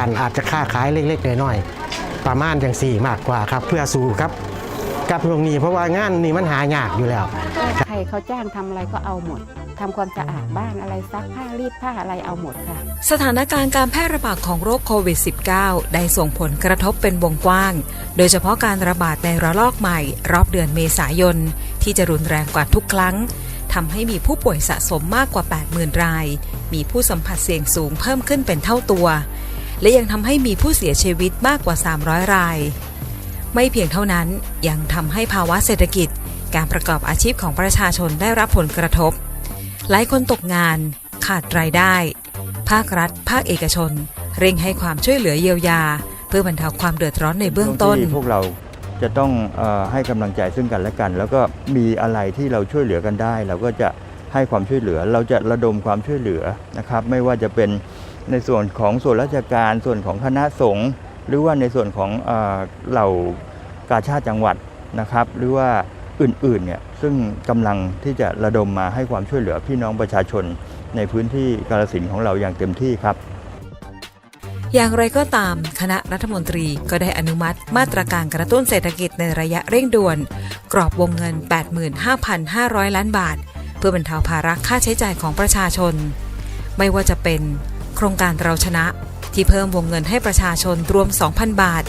านอาจจะค้าขายเล็กๆน้อยๆประมาณจังสี่มากกว่าครับ เพื่อสู้ครับกับตรงนี้เพราะว่างานนี้มันหายากอยู่แล้วใครเขาจ้างทำอะไรก็เอาหมดทำความสะอาดบ้านอะไรซักผ้ารีดผ้าอะไรเอาหมดค่ะ สถานการณ์การแพร่ระบาดของโรคโควิด -19 ได้ส่งผลกระทบเป็นวงกว้าง โดยเฉพาะการระบาดในระลอกใหม่ รอบเดือนเมษายน ที่จะรุนแรงกว่าทุกครั้งทำให้มีผู้ป่วยสะสมมากกว่า 80,000 ราย มีผู้สัมผัสเสี่ยงสูงเพิ่มขึ้นเป็นเท่าตัว และยังทำให้มีผู้เสียชีวิตมากกว่า 300 ราย ไม่เพียงเท่านั้นยังทำให้ภาวะเศรษฐกิจ การประกอบอาชีพของประชาชนได้รับผลกระทบ หลายคนตกงาน ขาดรายได้ ภาครัฐ ภาคเอกชน เร่งให้ความช่วยเหลือเยียวยา เพื่อบรรเทาความเดือดร้อนในเบื้องต้นที่พวกเราจะต้องอให้กำลังใจซึ่งกันและกัน แล้วก็มีอะไรที่เราช่วยเหลือกันได้ เราก็จะให้ความช่วยเหลือ เราจะระดมความช่วยเหลือนะครับ ไม่ว่าจะเป็น ในส่วนของส่วนราชการส่วนของคณะสงฆ์หรือว่าในส่วนของเหล่ากาชาติจังหวัดนะครับ หรือว่าอื่นๆเนี่ยซึ่งกำลังที่จะระดมมาให้ความช่วยเหลือพี่น้องประชาชนในพื้นที่กาลสินของเราอย่างเต็มที่ครับ อย่างไรก็ตามคณะรัฐมนตรีก็ได้อนุมัติมาตรการกระตุ้นเศรษฐกิจในระยะเร่งด่วน กรอบวงเงิน 85,500 ล้านบาท เพื่อบรรเทาภาระค่าใช้จ่ายของประชาชน ไม่ว่าจะเป็น โครงการเราชนะ ที่เพิ่มวงเงินให้ประชาชนรวม 2,000 บาท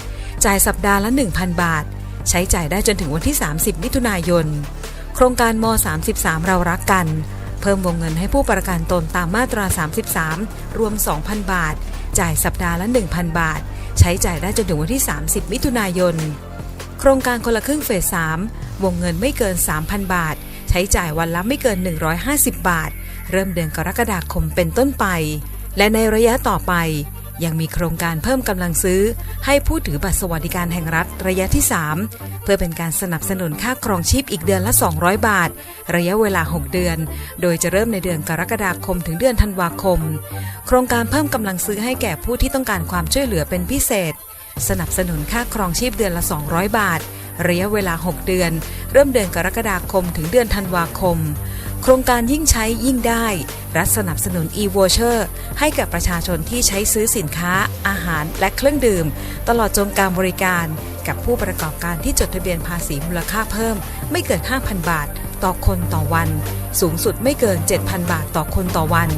จ่ายสัปดาห์ละ 1,000 บาท ใช้จ่ายได้จนถึงวันที่ 30 มิถุนายน โครงการม 33 เรารักกัน เพิ่มวงเงินให้ผู้ประกันตนตามมาตรา 33 รวม 2,000 บาท จ่ายสัปดาห์ละ 1,000 บาท ใช้จ่ายได้จนถึงวันที่ 30 มิถุนายน โครงการคนละครึ่งเฟส 3 วงเงินไม่เกิน 3,000 บาท ใช้จ่ายวันละไม่เกิน 150 บาท เริ่มเดือนกรกฎาคมเป็นต้นไป และในระยะต่อไปยังมีโครงการเพิ่มกำลังซื้อ ให้ผู้ถือบัตรสวัสดิการแห่งรัฐระยะที่ 3 เพื่อเป็นการสนับสนุนค่าครองชีพอีกเดือนละ 200 บาท ระยะเวลา 6 เดือน โดยจะเริ่มในเดือนกรกฎาคมถึงเดือนธันวาคม โครงการเพิ่มกำลังซื้อให้แก่ผู้ที่ต้องการความช่วยเหลือเป็นพิเศษ สนับสนุนค่าครองชีพเดือนละ 200 บาท ระยะเวลา 6 เดือน เริ่มเดือนกรกฎาคมถึงเดือนธันวาคม โครงการยิ่งใช้ยิ่งได้ รัฐสนับสนุน e-voucher ให้กับประชาชนที่ใช้ซื้อสินค้า อาหารและเครื่องดื่ม ตลอดจนการบริการ กับผู้ประกอบการที่จดทะเบียนภาษีมูลค่าเพิ่ม ไม่เกิน 5,000 บาท ต่อคนต่อวัน สูงสุดไม่เกิน 7,000 บาทต่อคนต่อวัน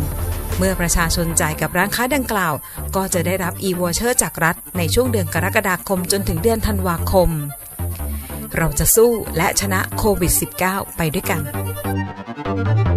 เมื่อประชาชนจ่ายกับร้านค้าดังกล่าว ก็จะได้รับ e-voucher จากรัฐ ในช่วงเดือนกรกฎาคมจนถึงเดือนธันวาคม เราจะสู้และชนะโควิด -19 ไปด้วยกัน Thank you.